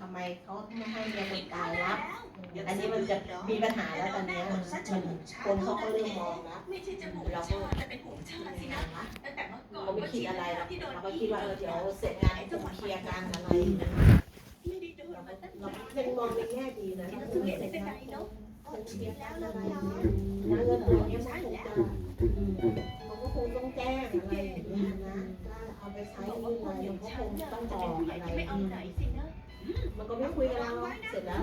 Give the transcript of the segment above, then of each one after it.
ทำไมเขาไม่ให้เมียคนตายรับ อันนี้มันจะมีปัญหาแล้วตอนนี้มันคนเขาก็เริ่มมองแล้วไม่ใช่จมูกเราก็แต่เป็นหูชาสินะตั้งแต่เมื่อก่อนเราไม่คิดอะไรหรอกเราก็คิดว่าเออเดี๋ยวเสร็จงานจะมาเคลียร์กันอะไรเรายังเป็นมองในแง่ดีนะเราเสร็จงานเคลียร์แล้กัวนเราอะไรเงินตัวนี้มันคงจะมันก็คงต้องแจ้งอะไรอย่างเงี้ยนะถ้าเอาไปใช้บอกเงิว่านคนอะไรอย่าคงต้องบจอกเป็นผู้ใหญ่อะไรที่ไม่เอาไหนสินะมันก็ไม่คุยกับเราเสร็จแล้ว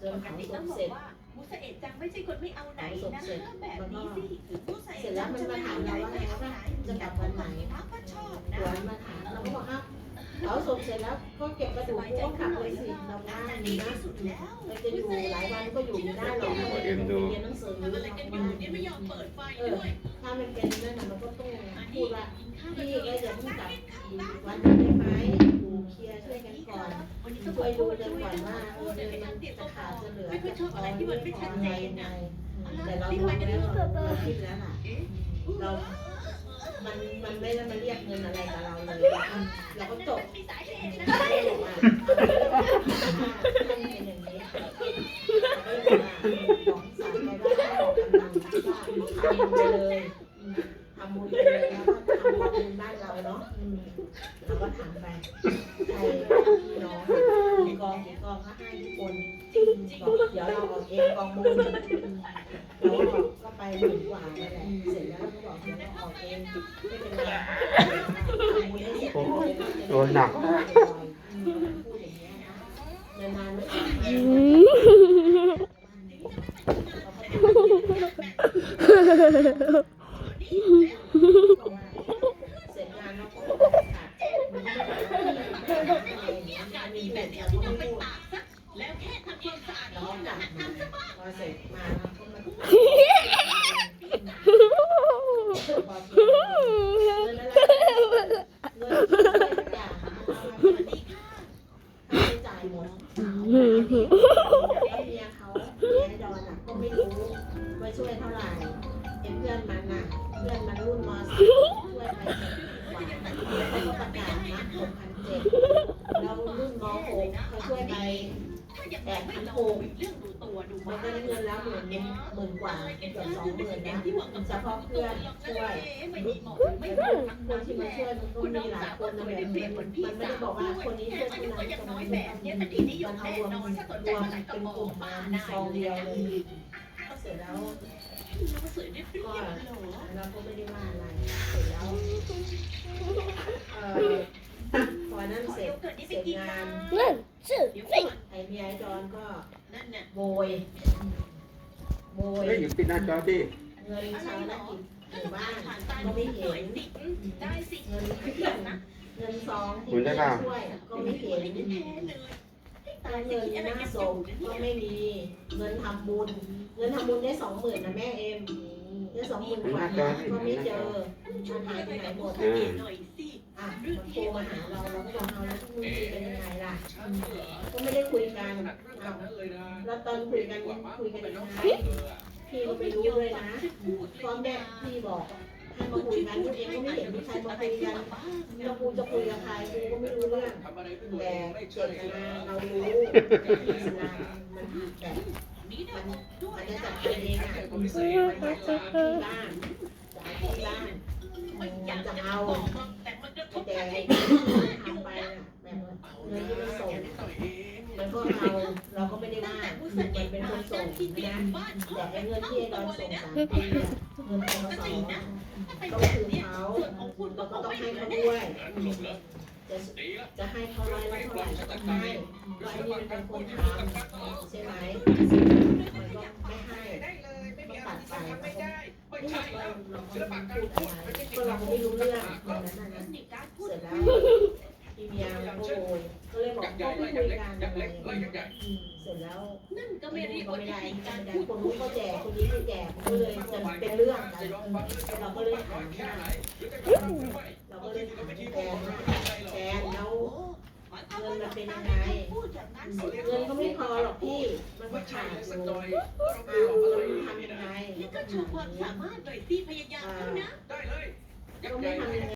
จนปกเขาติสต้องมบอกเสร็จว่ามุสเอะจังไม่ใช่คนไม่เอาไหนนะแบบนี้สิมุสเสร็เอะจแล้จัวงมันจะมาไม่ถาเอามไหนเราว่าไม่เอาไหนจะกลับวันไหนพักก็ชอบนะหัวมาถามเราก็บอกอ้าวเขาส่งเสร็จแล้วก็เก็บกระดูกกูก็กลับเลยสิเราได้ดีนะที่สุดแล้วเราจะอยู่หลายวันก็อยู่ไม่ได้หรอกเราเรียนหนังสือทำอะไรกันอยู่เนี่ยไม่ยอมเปิดไฟด้วยถ้ามันเป็นนั่นน่ะมันก็ต้องพูดว่ากินข้าวพี่กันก็เถจะอะเพิ่งกลับวันนี้ได้ไหมดู เคลียร์ช่วยกันก่อนวันนี้ก็ช่วยดูดูเรื่เรื่อองงก่ก่ออนนว่าว่าเอเอออเดี๋ยวมันไปทำเตียจะงขาดจะเหลือไม่ค่อยชอบอะไรที่มันไม่ชัดเจนนะแต่เราไม่ได้เราคิดแล้วล่ะเรามันมันไม่ได้มาเรียกเงินอะไรกับเราเลยเราก็จบ มีสาเหตุนะ เราก็บอกว่าท่านเป็นอย่างนี้เราก็เลยบอกสารไปว่าให้บอกกำนันว่าทำบุญไปเลยทำบุญไปเลยแล้วก็ทำบุญบ้านเราเนาะเราก็ถามไปใครพี่น้องกี่กองกี่กองก็ให้ทุกคนบอกเดี๋ยวเราออกเองกองบุญเราก็ก็ไปหมื่นกว่านั่นแหละเสร็จแล้วก็บอกเดี๋ยวเราออกเองไม่เป็นไรทำบุญให้โดนหนักนะนานๆไม่ มีแบบบบเดีเดียยววที่ที่ต้ต้อองไปตากซะแล้วแค่ทำความสะอาดห้องน้บมาพอเสร็จมาก็มาพอเสร็จมาเงินอะไรเงินที่ช่วยทุกอย่างเอามาที่ค่าใช้จ่ายหมดแล้วเมียเขาเมียดอนอะก็ไม่รู้ว่าช่วยเท่าไหร่เห็นเพื่อนมันน่ะ เพื่อนมันรุ่นม .4 ช่วยไป เจ็ดกว่าปราศนะหกพันเจ็ดเรารุ่นม .6 เขาช่วยไปถ้าอยางไรไม่ลองเรื่องดูตัวดูมันก็ได้เงินแล้วหมื่นหนึ่งหมื่นกว่าเกือบสองหมื่นนะที่บอกกับเฉพาะเพื่อนช่วยไม่มีหมอไม่แต่รู้พวกคนที่มาช่วยมันก็มีหลายคนนะแบบมันไม่ได้บอกว่าคนนี้ช่วยคนนั้นอย่างคนน้อยนี้แบบนี้เป็นที่นิยมันเอาแน่รวมนอนถ้าสนรใจวมมาไหนก็เป็นบกอลุ่กมมาซองเดียวเลยเสร็จแล้ว สวยนิดเดียวเหรอเราก็ไม่ได้ว่าอะไรเสร็จแล้วเอ่อพอนั่นขอเสร็โยจเกิร์ตนี่เสร็จกินงากันนเดี๋ยวก่อนไอ้เมียไอ้จอนก็นั่นน่ะโบยโบยเฮ้ยอย่าปิดหน้าจอดิเงินชาวนากิจหมู่บ้านผ่านตาก็ไม่เห็น่อยนสิได้สิเงินเพื่เพื่ออนนะเงินซองที่เพื่อนช่วยก็ไม่เห็น แพ้เลย เงินหน้าศพก็ไม่มี เงินทำบุญ เงินทำบุญได้สองหมื่นนะแม่เอ็มได้สองหมื่นกว่านะก็ไม่เจอมันหายไปไหนหมดหน่อยสิอะมันโทรมาหาเราเราก็บอกเอาแล้วมึงคุยกันยังไงล่ะ ก็ไม่ได้คุยกันเอาแล้วตอนคุยกันคุยกันยังไงพี่ก็ไม่รู้เลยนะตอนแม่พี่บอก ให้มาคุยกันตัวเองก็ไม่เห็นมีใครมาคุยกันแล้วกูจะคุยกับใครกูก็ไม่รู้เรื่องแต่เจตนาเรารู้ที่สนามันแบบมันมันจะจัดการเองอะมันอยากจะเอาที่บ้านจะเอาที่บ้านม่อยากจะเอาแต่มันกระทบแต่กับไอ้ไอ้ที่ทำไปแบบเงินที่มันส่ง มันก็เอาเราก็ไม่ได้ว่ามันเป็นคนส่งนะแต่เงินทั้งที่ไอ้ตัตอนวเลส่งสามปีอะเงินพอสอเป็นต้องคืนเขาส่วนของคุณเราก็ต้องให้เขาด้วยจะจะให้เขาร้อยละเท่าไหร่ก็ต้องให้ว่าไอ้นี่มันเป็นคนทำใช่ไหมมันก็ไม่ให้ก็ตัดไปไม่ได้นี่เราเราพูดอะไรก็เราไม่รู้เรื่องตอนนั้นนะ นี่การพูด เสร็จแล้วพี่ เมียก็โวยก็เลยบอกก็คุยกันอะไรอืมเสร็จแล้วนั่นก็ไม่เรียกก็ว่าไม่วิได้ธีการไม่ได้พูดคนนู้นก็แจกคนนี้ก็แจกก็เลยจะเป็นเรื่องกันเราก็เลยถามว่าเราก็เลยถามแกนแกนแล้วเงินมันเป็นยังไงพูดอย่างนั้นสิเงินก็ไม่พอหรอกพี่มันก็ขาดอยู่อ้าวแล้วมันทำยังไงนี่ก็โชว์ความสามารถหน่อยสิพยายามเข้านะก็ไม่ทำยังไง